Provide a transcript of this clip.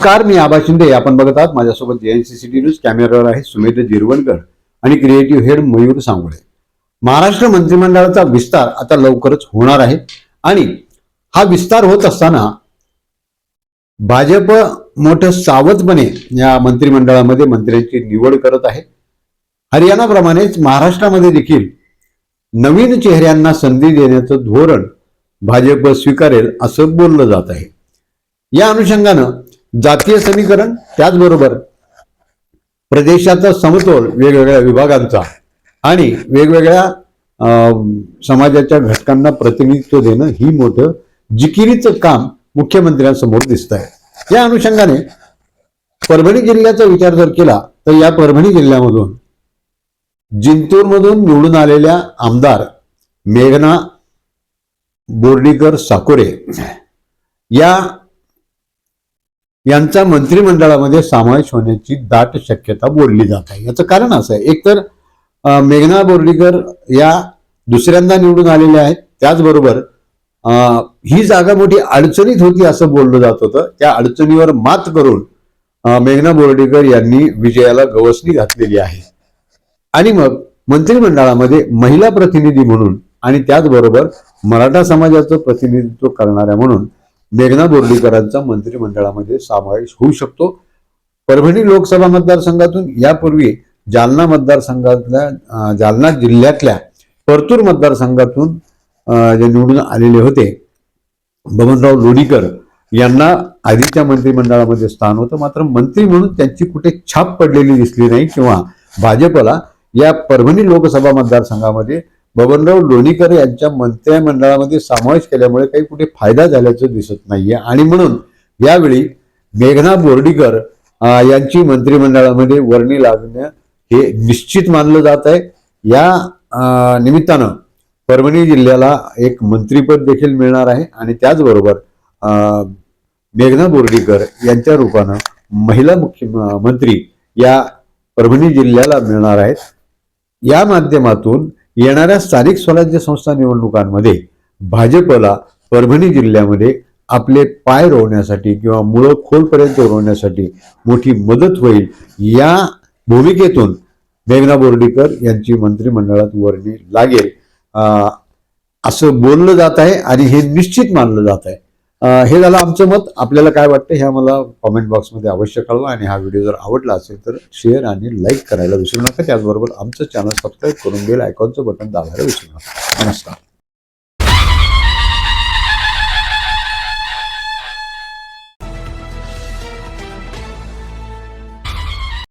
नमस्कार मी आबा शिंदे. आपण बघत आहात माझ्यासोबत एनसीसीटी न्यूज कॅमेरावर आहे सुमेध जिरवणकर आणि क्रिएटिव्ह हेड मयूर सांगोळे. महाराष्ट्र मंत्रिमंडळाचा विस्तार आता लवकरच होणार आहे आणि हा विस्तार होत असताना भाजप मोठं सावधपणे या मंत्रिमंडळामध्ये मंत्र्यांची निवड करत आहे. हरियाणाप्रमाणेच महाराष्ट्रामध्ये देखील नवीन चेहऱ्यांना संधी देण्याचं धोरण भाजप स्वीकारेल असं बोललं जात आहे. या अनुषंगानं जातीय समीकरण त्याचबरोबर प्रदेशाचा समतोल वेगवेगळ्या विभागांचा आणि वेगवेगळ्या अं, समाजाच्या घटकांना प्रतिनिधित्व देणं ही मोठं जिकिरीचं काम मुख्यमंत्र्यांसमोर दिसत आहे या अनुषंगाने परभणी जिल्ह्याचा विचार जर केला तर या परभणी जिल्ह्यामधून जिंतूरमधून निवडून आलेल्या आमदार मेघना बोर्डीकर साकोरे या यांचा मंत्रिमंडळामध्ये समावेश होण्याची दाट शक्यता बोलली जात आहे. याचं कारण असं आहे. एकतर मेघना बोर्डीकर या दुसऱ्यांदा निवडून आलेल्या आहेत. त्याचबरोबर ही जागा मोठी अडचणीत होती असं बोललं जात होतं. त्या अडचणीवर मात करून मेघना बोर्डीकर यांनी विजयाला गवसणी घातलेली आहे. आणि मग मंत्रिमंडळामध्ये महिला प्रतिनिधी म्हणून आणि त्याचबरोबर मराठा समाजाचं प्रतिनिधित्व करणाऱ्या म्हणून मेघना बोर्डीकरांचा मंत्रिमंडळामध्ये समावेश होऊ शकतो. परभणी लोकसभा मतदारसंघातून यापूर्वी जालना मतदारसंघातल्या जालना जिल्ह्यातल्या परतूर मतदारसंघातून जे निवडून आलेले होते बबनराव लोणीकर यांना आधीच्या मंत्रिमंडळामध्ये स्थान होतं. मात्र मंत्री म्हणून त्यांची कुठे छाप पडलेली दिसली नाही किंवा भाजपला या परभणी लोकसभा मतदारसंघामध्ये बबनराव लोणीकर यांच्या मंत्रिमंडळामध्ये समावेश केल्यामुळे काही कुठे फायदा झाल्याचं दिसत नाहीये. आणि म्हणून यावेळी मेघना बोर्डीकर यांची मंत्रिमंडळामध्ये वर्णी लागणं हे निश्चित मानलं जात आहे. या निमित्तानं परभणी जिल्ह्याला एक मंत्रीपद देखील मिळणार आहे. आणि त्याचबरोबर मेघना बोर्डीकर यांच्या रूपानं महिला मुख्यमंत्री या परभणी जिल्ह्याला मिळणार आहेत. या माध्यमातून येणाऱ्या स्थानिक स्वराज्य संस्था निवडणुकांमध्ये भाजपला परभणी जिल्ह्यामध्ये आपले पाय रोवण्यासाठी किंवा मुळं खोलपर्यंत रोवण्यासाठी मोठी मदत होईल या भूमिकेतून मेघना बोर्डीकर यांची मंत्रिमंडळात वर्णी लागेल. असं बोललं जात आहे आणि हे निश्चित मानलं जात आहे. हे झालं आमचं मत. आपल्याला काय वाटतं हे आम्हाला कॉमेंट बॉक्समध्ये अवश्य कळवा आणि हा व्हिडिओ जर आवडला असेल तर शेअर आणि लाईक करायला विसरू नका. त्याचबरोबर आमचं चॅनल सबस्क्राईब करून बेल आयकॉनचं बटन दाबायला विसरू नका. नमस्कार.